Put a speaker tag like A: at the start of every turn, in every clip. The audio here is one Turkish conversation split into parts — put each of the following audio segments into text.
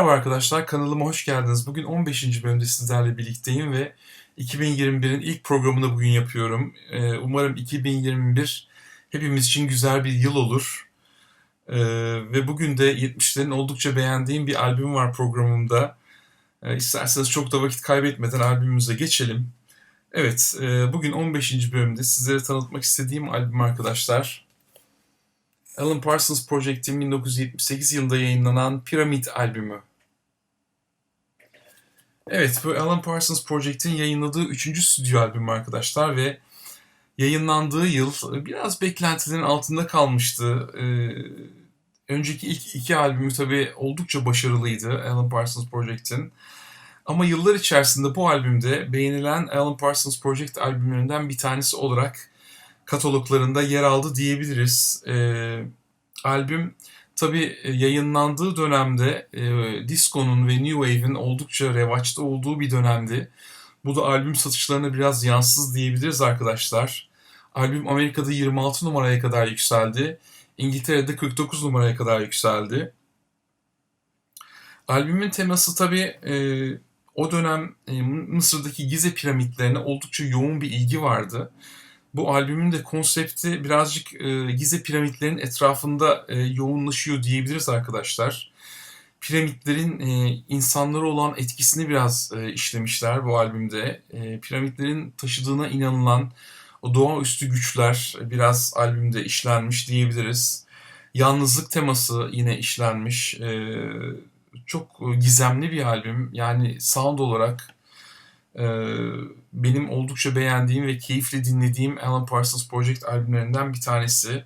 A: Merhaba arkadaşlar, kanalıma hoş geldiniz. Bugün 15. bölümde sizlerle birlikteyim ve 2021'in ilk programını bugün yapıyorum. Ee, umarım 2021 hepimiz için güzel bir yıl olur. Ee, ve bugün de 70'lerin oldukça beğendiğim bir albüm var programımda. Ee, isterseniz çok da vakit kaybetmeden albümümüze geçelim. Evet, e, bugün 15. bölümde sizlere tanıtmak istediğim albüm arkadaşlar. Alan Parsons Project'in 1978 yılında yayınlanan Pyramid albümü. Evet, bu Alan Parsons Project'in yayınladığı üçüncü stüdyo albümü arkadaşlar ve yayınlandığı yıl biraz beklentilerin altında kalmıştı. Ee, önceki ilk iki albümü tabii oldukça başarılıydı Alan Parsons Project'in. Ama yıllar içerisinde bu albümde beğenilen Alan Parsons Project albümlerinden bir tanesi olarak kataloglarında yer aldı diyebiliriz. E, albüm tabi yayınlandığı dönemde e, disco'nun ve new wave'in oldukça revaçta olduğu bir dönemdi. Bu da albüm satışlarına biraz yansız diyebiliriz arkadaşlar. Albüm Amerika'da 26 numaraya kadar yükseldi. İngiltere'de 49 numaraya kadar yükseldi. Albümün teması tabi e, o dönem e, Mısır'daki Gize piramitlerine oldukça yoğun bir ilgi vardı bu albümün de konsepti birazcık e, Gize piramitlerin etrafında e, yoğunlaşıyor diyebiliriz arkadaşlar. Piramitlerin e, insanlara olan etkisini biraz e, işlemişler bu albümde. E, piramitlerin taşıdığına inanılan o doğaüstü güçler biraz albümde işlenmiş diyebiliriz. Yalnızlık teması yine işlenmiş. E, çok gizemli bir albüm. Yani sound olarak benim oldukça beğendiğim ve keyifle dinlediğim Alan Parsons Project albümlerinden bir tanesi.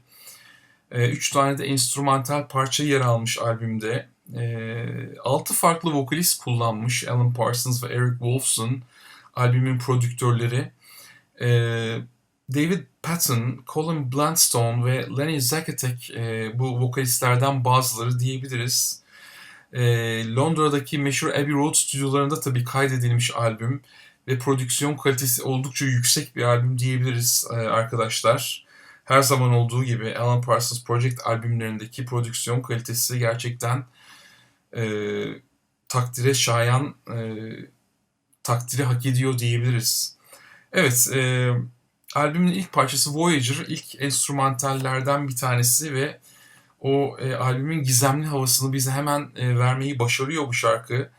A: Ee, üç tane de enstrümantal parça yer almış albümde. Ee, altı farklı vokalist kullanmış Alan Parsons ve Eric Wolfson albümün prodüktörleri. David Patton, Colin Blunstone ve Lenny Zakatek e, bu vokalistlerden bazıları diyebiliriz. E, Londra'daki meşhur Abbey Road stüdyolarında tabii kaydedilmiş albüm ve prodüksiyon kalitesi oldukça yüksek bir albüm diyebiliriz e, arkadaşlar. Her zaman olduğu gibi Alan Parsons Project albümlerindeki prodüksiyon kalitesi gerçekten e, takdire şayan, e, takdiri hak ediyor diyebiliriz. Evet, e, albümün ilk parçası Voyager, ilk enstrümantallerden bir tanesi ve o e, albümün gizemli havasını bize hemen e, vermeyi başarıyor bu şarkı.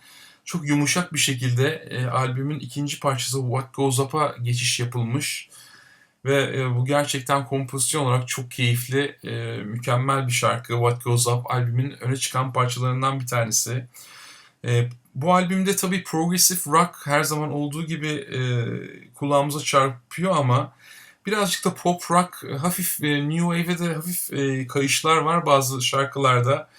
A: Çok yumuşak bir şekilde e, albümün ikinci parçası What Goes Up'a geçiş yapılmış. Ve e, bu gerçekten kompozisyon olarak çok keyifli, e, mükemmel bir şarkı. What Goes Up albümün öne çıkan parçalarından bir tanesi. E, bu albümde tabii progressive rock her zaman olduğu gibi e, kulağımıza çarpıyor ama birazcık da pop rock, hafif e, new wave'e de hafif e, kayışlar var bazı şarkılarda.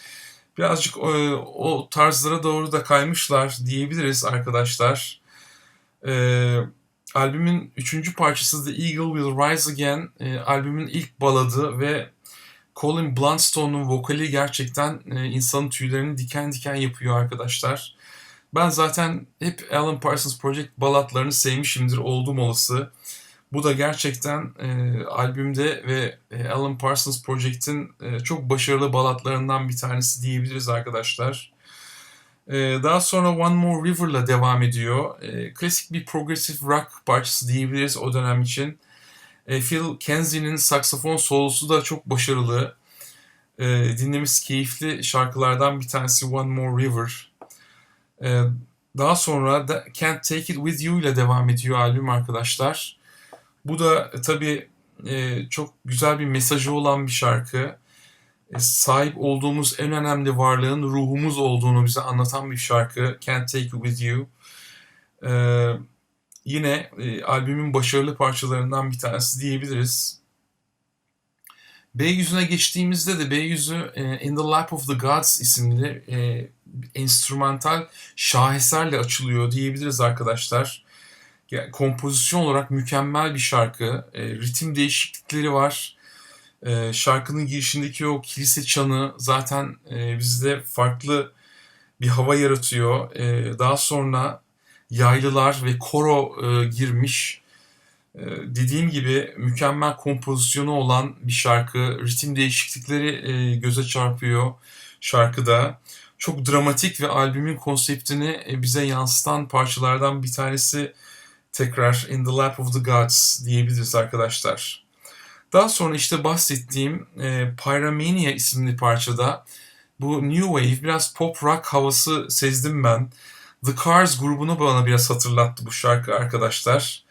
A: Birazcık e, o tarzlara doğru da kaymışlar diyebiliriz arkadaşlar. E, albümün üçüncü parçası The Eagle Will Rise Again e, albümün ilk baladı ve Colin Blunstone'un vokali gerçekten e, insanın tüylerini diken diken yapıyor arkadaşlar. Ben zaten hep Alan Parsons Project balatlarını sevmişimdir oldum olası. Bu da gerçekten e, albümde ve e, Alan Parsons Project'in e, çok başarılı balatlarından bir tanesi diyebiliriz arkadaşlar. E, daha sonra One More River'la devam ediyor. E, klasik bir progressive rock parçası diyebiliriz o dönem için. E, Phil Kenzie'nin saksafon solosu da çok başarılı. E, dinlemiz keyifli şarkılardan bir tanesi One More River. E, daha sonra da Can't Take It With You ile devam ediyor albüm arkadaşlar. Bu da e, tabii e, çok güzel bir mesajı olan bir şarkı. E, sahip olduğumuz en önemli varlığın ruhumuz olduğunu bize anlatan bir şarkı. Can't Take You With You. Yine albümün başarılı parçalarından bir tanesi diyebiliriz. B yüzüne geçtiğimizde de B yüzü In the Lap of the Gods isimli e, enstrümantal şaheserle açılıyor diyebiliriz arkadaşlar kompozisyon olarak mükemmel bir şarkı. E, ritim değişiklikleri var. E, şarkının girişindeki o kilise çanı zaten e, bizde farklı bir hava yaratıyor. E, daha sonra yaylılar ve koro e, girmiş. E, dediğim gibi mükemmel kompozisyonu olan bir şarkı. Ritim değişiklikleri e, göze çarpıyor şarkıda. çok dramatik ve albümün konseptini e, bize yansıtan parçalardan bir tanesi tekrar In the Lap of the Gods diyebiliriz arkadaşlar. Daha sonra işte bahsettiğim e, Pyromania isimli parçada bu New Wave biraz pop rock havası sezdim ben. The Cars grubunu bana biraz hatırlattı bu şarkı arkadaşlar.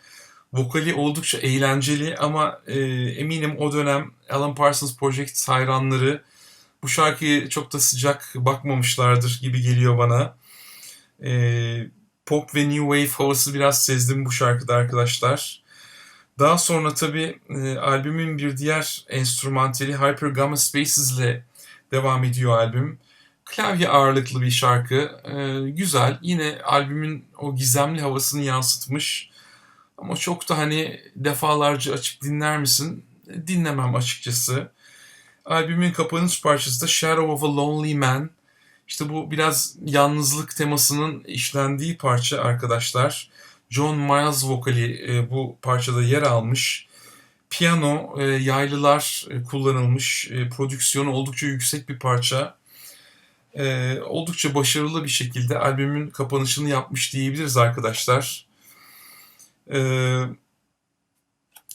A: Vokali oldukça eğlenceli ama e, eminim o dönem Alan Parsons Project hayranları bu şarkıyı çok da sıcak bakmamışlardır gibi geliyor bana. E, pop ve new wave havası biraz sezdim bu şarkıda arkadaşlar. Daha sonra tabi e, albümün bir diğer enstrümantali Hyper Gamma Spaces ile devam ediyor albüm. Klavye ağırlıklı bir şarkı. E, güzel. Yine albümün o gizemli havasını yansıtmış. Ama çok da hani defalarca açıp dinler misin? Dinlemem açıkçası. Albümün kapanış parçası da Shadow of a Lonely Man. İşte bu biraz yalnızlık temasının işlendiği parça arkadaşlar. John Miles vokali e, bu parçada yer almış. Piyano, e, yaylılar e, kullanılmış. E, prodüksiyonu oldukça yüksek bir parça. E, oldukça başarılı bir şekilde albümün kapanışını yapmış diyebiliriz arkadaşlar. E,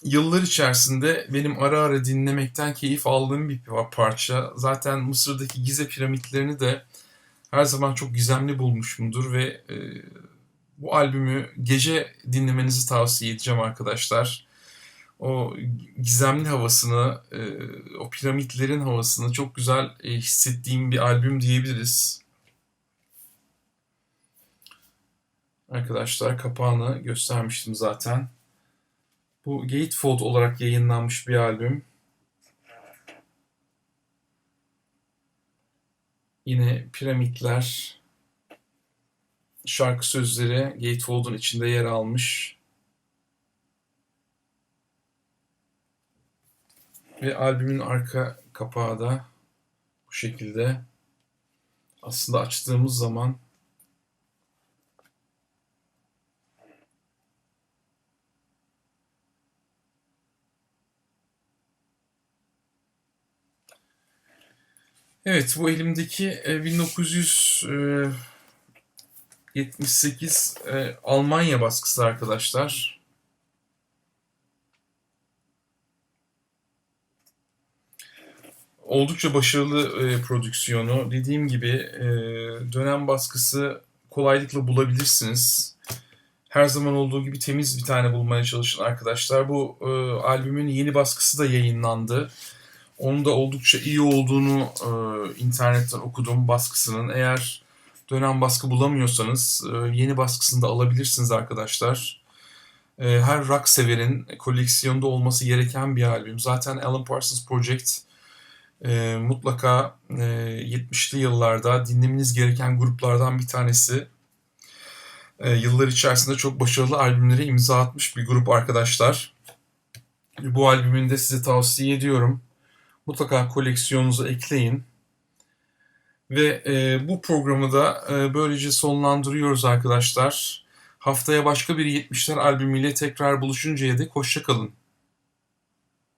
A: yıllar içerisinde benim ara ara dinlemekten keyif aldığım bir parça. Zaten Mısır'daki Gize piramitlerini de her zaman çok gizemli bulmuşumdur ve e, bu albümü gece dinlemenizi tavsiye edeceğim arkadaşlar. O gizemli havasını, e, o piramitlerin havasını çok güzel e, hissettiğim bir albüm diyebiliriz. Arkadaşlar kapağını göstermiştim zaten. Bu Gatefold olarak yayınlanmış bir albüm. Yine piramitler, şarkı sözleri Gatefold'un içinde yer almış. Ve albümün arka kapağı da bu şekilde. Aslında açtığımız zaman Evet bu elimdeki 1978 e, e, Almanya baskısı arkadaşlar. Oldukça başarılı e, prodüksiyonu. Dediğim gibi dönem baskısı kolaylıkla bulabilirsiniz. Her zaman olduğu gibi temiz bir tane bulmaya çalışın arkadaşlar. Bu albümün yeni baskısı da yayınlandı. Onun da oldukça iyi olduğunu e, internetten okudum baskısının. Eğer dönem baskı bulamıyorsanız e, yeni baskısını da alabilirsiniz arkadaşlar. E, her rock severin koleksiyonda olması gereken bir albüm. Zaten Alan Parsons Project e, mutlaka e, 70'li yıllarda dinlemeniz gereken gruplardan bir tanesi. E, yıllar içerisinde çok başarılı albümlere imza atmış bir grup arkadaşlar. Bu albümünü de size tavsiye ediyorum. Mutlaka koleksiyonunuza ekleyin. Ve e, bu programı da e, böylece sonlandırıyoruz arkadaşlar. Haftaya başka bir 70'ler albümüyle tekrar buluşuncaya dek hoşçakalın.